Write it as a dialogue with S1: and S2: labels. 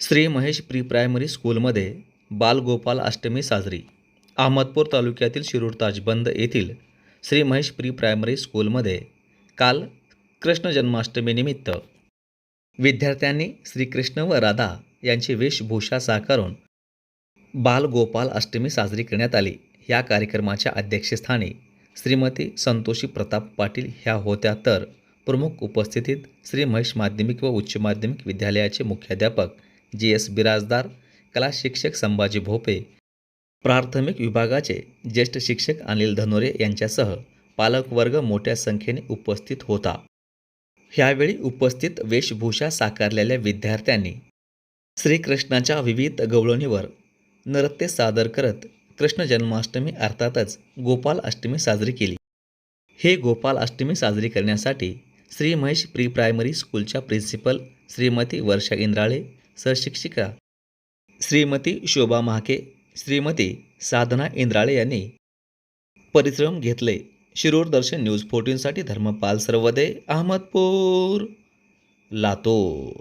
S1: Shri Mahesh pre primary स्कूलमध्ये बालगोपाल अष्टमी साजरी. अहमदपूर तालुक्यातील शिरूर ताजबंद येथील श्री महेश प्री प्रायमरी स्कूलमध्ये काल कृष्ण जन्माष्टमीनिमित्त विद्यार्थ्यांनी श्रीकृष्ण व राधा यांची वेशभूषा साकारून बालगोपाल अष्टमी साजरी करण्यात आली. या कार्यक्रमाच्या अध्यक्षस्थानी श्रीमती संतोषी प्रताप पाटील ह्या होत्या तर प्रमुख उपस्थितीत श्री महेश माध्यमिक व उच्च माध्यमिक विद्यालयाचे मुख्याध्यापक जी एस बिराजदार कला शिक्षक संभाजी भोपे प्राथमिक विभागाचे ज्येष्ठ शिक्षक अनिल धनोरे यांच्यासह पालकवर्ग मोठ्या संख्येने उपस्थित होता. ह्यावेळी उपस्थित वेशभूषा साकारलेल्या विद्यार्थ्यांनी श्रीकृष्णाच्या विविध गवळणीवर नृत्य सादर करत कृष्ण जन्माष्टमी अर्थातच गोपाल अष्टमी साजरी केली. हे गोपाल अष्टमी साजरी करण्यासाठी श्री महेश प्री प्रायमरी स्कूलच्या प्रिन्सिपल श्रीमती वर्षा इंद्राळे सहशिक्षिका श्रीमती शोभा महाके श्रीमती साधना इंद्राळे यांनी परिश्रम घेतले. शिरूर दर्शन न्यूज फोर्टीनसाठी धर्मपाल सर्वदे अहमदपूर लातूर.